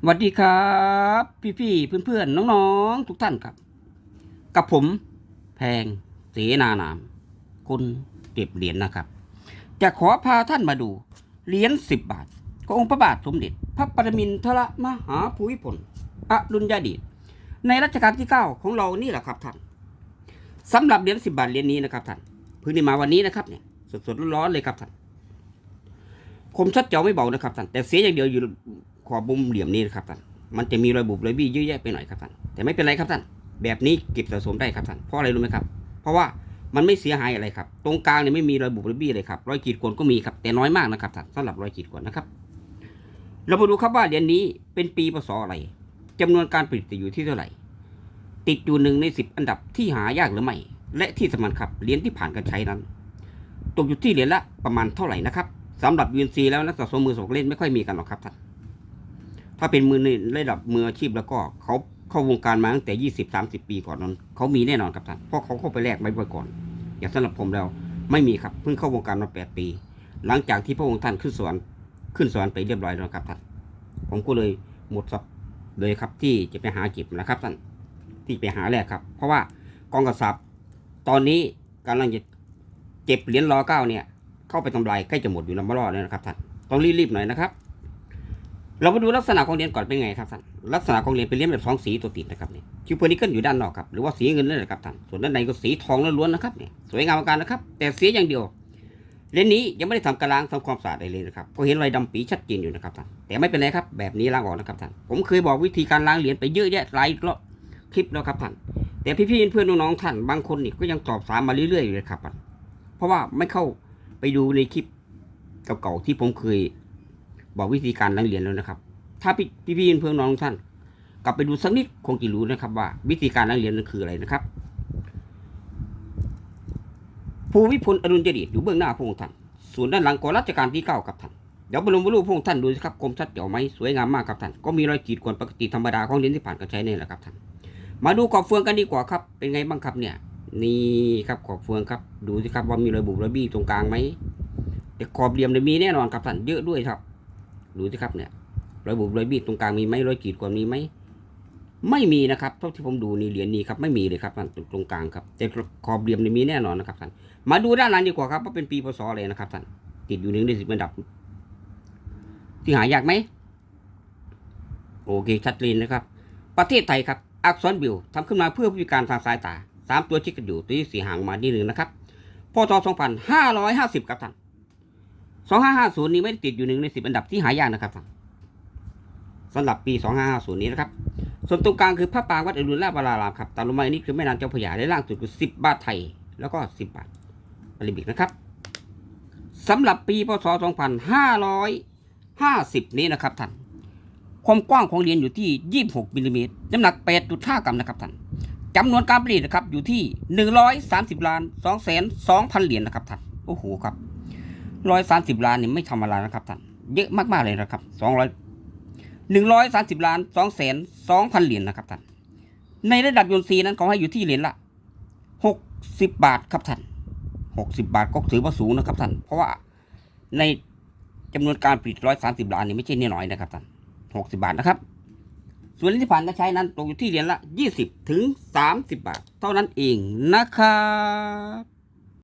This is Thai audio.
สวัสดีครับ พี่ๆเพื่อนๆน้องๆ ทุกท่านครับ กับผมแพงเสนานาม คนเก็บเหรียญนะครับ จะขอพาท่านมาดู เหรียญสิบบาทขององค์พระบาทสมเด็จ พระปรมินทรมหาภูมิพลอดุลยเดชในรัชกาลที่เก้าของเรานี่แหละครับท่านสำหรับเหรียญสิบบาทเหรียญนี้นะครับท่านเพิ่งได้มาวันนี้นะครับเนี่ยสดๆร้อนๆเลยครับท่านคมชัดเจ๋วไม่เบานะครับท่านแต่เสียอย่างเดียวอยู่ ขอบมุมเหลี่ยมนี้นะครับท่านมันจะมีรอยบุบรอยบี้เยอะแยะไปหน่อยครับท่านแต่ไม่เป็นไรครับท่านแบบนี้เก็บสะสมได้ครับท่านเพราะอะไรรู้ไหมครับ เพราะว่ามันไม่เสียหายอะไรครับ ตรงกลางเนี่ยไม่มีรอยบุบรอยบี้เลยครับรอยขีดข่วนก็มีครับแต่น้อยมากนะครับท่านสำหรับรอยขีดข่วนนะครับ เรามาดูครับว่าเหรียญนี้เป็นปีพศอะไรจำนวนการผลิตจะอยู่ที่เท่าไหร่ ติดอยู่หนึ่งในสิบอันดับที่หายากหรือไม่และที่สำคัญครับเหรียญที่ผ่านการใช้นั้นตกอยู่ที่เหรียญละประมาณเท่าไหร่นะครับสำหรับ UNC แล้วนักสะสมมือสองเล่นไม่ค่อยมีกันหรอกครับท่าน ถ้าเป็นมือในระดับมืออาชีพแล้วก็เขาเข้าวงการมาตั้งแต่ยี่สิบสามสิบปีก่อนนั้นเขามีแน่นอนครับท่านเพราะเขาเข้าไปแลกใบบ่อยก่อน อย่างสำหรับผมแล้วไม่มีครับเพิ่งเข้าวงการมาแปดปี หลังจากที่พระองค์ท่านขึ้นสวรรค์ขึ้นสวรรค์ไปเรียบร้อยแล้วครับท่านผมก็เลยหมดสับเลยครับที่จะไปหาเก็บนะครับท่านที่ไปหาแลกครับ เพราะว่ากองกระสับตอนนี้กำลังจะเก็บเหรียญรอเก้าเนี่ย เข้าไปทำลายใกล้จะหมดอยู่ลำบารอดแล้วนะครับท่านต้องรีบๆหน่อยนะครับ เรามาดูลักษณะของเหรียญก่อนเป็นไงครับท่านลักษณะของเหรียญเป็นเหรียญแบบสองสีตัวติดนะครับเนี่ยคิวเพอร์นิเกิลอยู่ด้านนอกครับหรือว่าสีเงินนั่นแหละครับท่านส่วนด้านในก็สีทองล้วนๆนะครับเนี่ยสวยงามมากนะครับ แต่เสียอย่างเดียวเหรียญนี้ยังไม่ได้ทำกระล้างทำความสะอาดอะไรเลยนะครับก็เห็นรอยดำปีชัดเจนอยู่นะครับท่านแต่ไม่เป็นไรครับแบบนี้ล้างออกนะครับท่านผมเคยบอกวิธีการล้างเหรียญไปเยอะแยะหลายรอบคลิปแล้วครับท่านแต่พี่ๆเพื่อนน้องๆท่านบางคนนี่ก็ยังตอบสามมาเรื่อยๆอยู่เลยครับท่านเพราะว่าไม่เข้าไปดูในคลิปเก่าๆที่ผมเคย บอกวิธีการล้างเหรียญแล้วนะครับ ถ้าพี่พี่เพื่อนน้องท่าน กลับไปดูสักนิดคงจะรู้นะครับ ว่าวิธีการล้างเหรียญนั้นคืออะไรนะครับ ภูมิพลอดุลยเดชอยู่เบื้องหน้าพระองค์ท่านส่วนด้านหลังก่อรัชกาลที่เก้าครับท่านเดี๋ยวบรมรูปพระองค์ท่านดูสิครับคมชัดเจ๋วไหมสวยงามมากครับท่านก็มีรอยขีดข่วนปกติธรรมดาของเหรียญที่ผ่านการใช้นี่แหละครับท่านมาดูขอบเฟืองกันดีกว่าครับ เป็นไงบ้างครับเนี่ย นี่ครับขอบเฟืองครับ ดูสิครับว่ามีรอยบุบรอยบี้ตรงกลางไหมแต่ขอบเหลี่ยมเนี่ยมีแน่นอนครับท่านเยอะด้วยครับ ดูสิครับเนี่ยรอยบุบรอยบี้ตรงกลางมีไหมรอยขีดข่วนมีไหมไม่มีนะครับเท่าที่ผมดูนี่เหรียญนี้ครับไม่มีเลยครับท่านตรงกลางครับแต่ขอบเหลี่ยมนี่มีแน่นอนนะครับท่านมาดูด้านหลังดีกว่าครับว่าเป็นปีพศอะไรนะครับท่านติดอยู่หนึ่งในสิบอันดับ ที่หายากไหมโอเคชัดเจนนะครับ ประเทศไทยครับ อักษรบิวทำขึ้นมาเพื่อผู้พิการทางสายตาสามตัวชิดกันอยู่ตัวที่สี่ห่างมาที่หนึ่งนะครับพศสองพันห้าร้อยห้าสิบครับท่าน สองห้าห้าศูนย์นี้ไม่ได้ติดอยู่หนึ่งในสิบอันดับที่หายากนะครับท่านสำหรับปีสองห้าห้าศูนย์นี้นะครับ ส่วนตรงกลางคือพระปรางวัดอรุณราชวรารามครับตามลงมาอันนี้คือแม่น้ำเจ้าพระยาและล่างสุดคือสิบบาทไทย แล้วก็สิบบาทอาริบิกนะครับสำหรับปีพศสองพันห้าร้อยห้าสิบนี้นะครับท่านความกว้างของเหรียญอยู่ที่26มิลลิเมตรน้ำหนัก8.5กรัมนะครับท่านจำนวนการผลิตนะครับอยู่ที่130ล้าน2แสน2,000เหรียญนะครับท่านโอ้โหครับ 130ล้านนี่ไม่ธรรมดานะครับท่านเยอะมากๆเลยนะครับ200 130ล้าน2แสน2,000เหรียญนะครับท่านในระดับยนซีนั้นเขาให้อยู่ที่เหรียญละ60บบาทครับท่าน60บาทก็ถือว่าสูงนะครับท่านเพราะว่าในจำนวนการผลิต130ล้านนี่ไม่ใช่น้อยนะครับท่านหกสิบาทนะครับ ส่วนที่ผ่านกาใช้นั้นตกอยู่ที่เหรียญละยี่สิบถึงสามสิบบาท เท่านั้นเองนะครับ